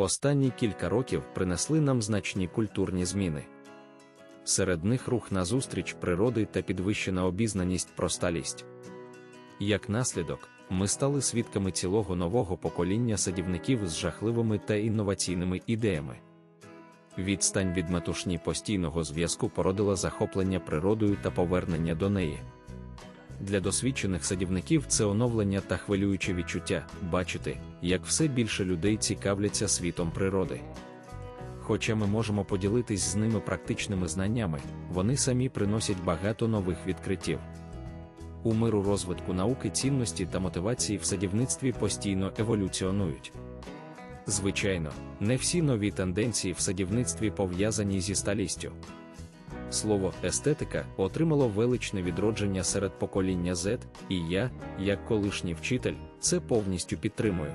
Останні кілька років принесли нам значні культурні зміни. Серед них рух назустріч природи та підвищена обізнаність про сталість. Як наслідок, ми стали свідками цілого нового покоління садівників з жахливими та інноваційними ідеями. Відстань від метушні постійного зв'язку породила захоплення природою та повернення до неї. Для досвідчених садівників це оновлення та хвилююче відчуття бачити, як все більше людей цікавляться світом природи. Хоча ми можемо поділитись з ними практичними знаннями, вони самі приносять багато нових відкриттів. У миру розвитку науки цінності та мотивації в садівництві постійно еволюціонують. Звичайно, не всі нові тенденції в садівництві пов'язані зі сталістю. Слово естетика отримало величне відродження серед покоління Z, і я, як колишній вчитель, це повністю підтримую.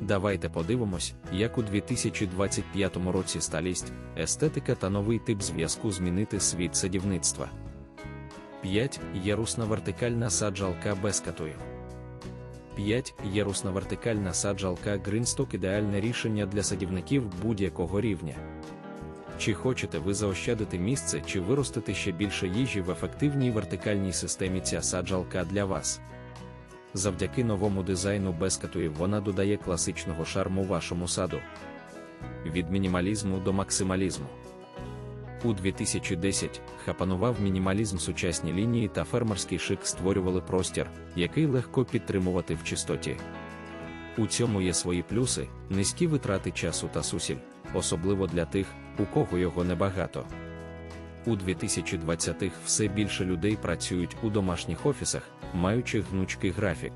Давайте подивимось, як у 2025 році сталість, естетика та новий тип зв'язку змінити світ садівництва. 5. Ярусна вертикальна саджалка без катуїв. 5. Ярусна вертикальна саджалка Greenstock – ідеальне рішення для садівників будь-якого рівня. Чи хочете ви заощадити місце чи виростити ще більше їжі в ефективній вертикальній системі ця саджалка для вас? Завдяки новому дизайну без вона додає класичного шарму вашому саду. Від мінімалізму до максималізму. У 2010 хапанував мінімалізм сучасні лінії та фермерський шик створювали простір, який легко підтримувати в чистоті. У цьому є свої плюси, низькі витрати часу та сусіль, особливо для тих, у кого його небагато. У 2020-х все більше людей працюють у домашніх офісах, маючи гнучкий графік.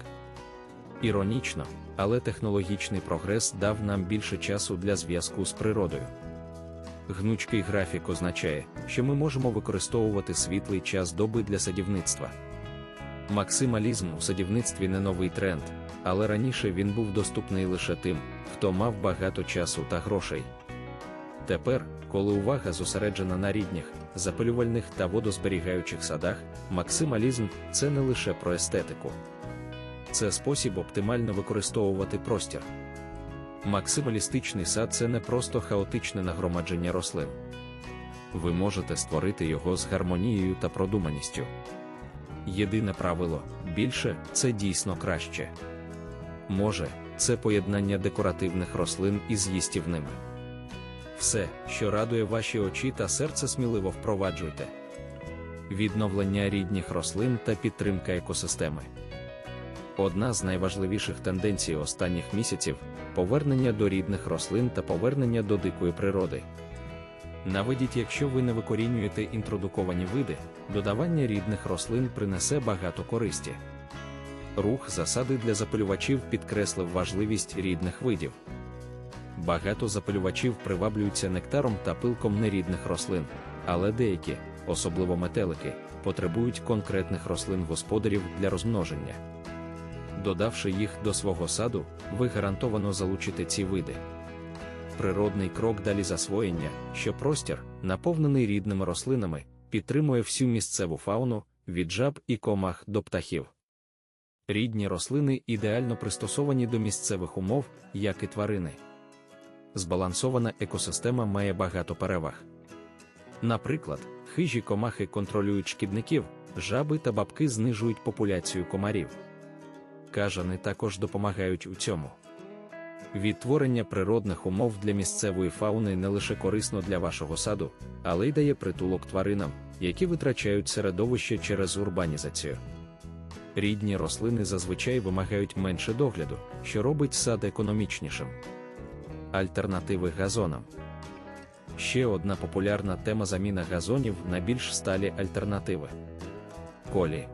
Іронічно, але технологічний прогрес дав нам більше часу для зв'язку з природою. Гнучкий графік означає, що ми можемо використовувати світлий час доби для садівництва. Максималізм у садівництві не новий тренд, але раніше він був доступний лише тим, хто мав багато часу та грошей. Тепер, коли увага зосереджена на рідних, запилювальних та водозберігаючих садах, максималізм це не лише про естетику. Це спосіб оптимально використовувати простір. Максималістичний сад це не просто хаотичне нагромадження рослин. Ви можете створити його з гармонією та продуманістю. Єдине правило більше це дійсно краще. Може, це поєднання декоративних рослин із їстівними. Все, що радує ваші очі та серце сміливо впроваджуйте. Відновлення рідних рослин та підтримка екосистеми. Одна з найважливіших тенденцій останніх місяців повернення до рідних рослин та повернення до дикої природи. Наведіть, якщо ви не викорінюєте інтродуковані види, додавання рідних рослин принесе багато користі. Рух засади для запилювачів підкреслив важливість рідних видів. Багато запилювачів приваблюються нектаром та пилком нерідних рослин, але деякі, особливо метелики, потребують конкретних рослин господарів для розмноження. Додавши їх до свого саду, ви гарантовано залучите ці види. Природний крок далі засвоєння, що простір, наповнений рідними рослинами, підтримує всю місцеву фауну від жаб і комах до птахів. Рідні рослини ідеально пристосовані до місцевих умов, як і тварини. Збалансована екосистема має багато переваг. Наприклад, хижі комахи контролюють шкідників, жаби та бабки знижують популяцію комарів. Кажани також допомагають у цьому. Відтворення природних умов для місцевої фауни не лише корисно для вашого саду, але й дає притулок тваринам, які витрачають середовище через урбанізацію. Рідні рослини зазвичай вимагають менше догляду, що робить сад економічнішим. Альтернативи газонам. Ще одна популярна тема заміна газонів на більш сталі альтернативи. Колі.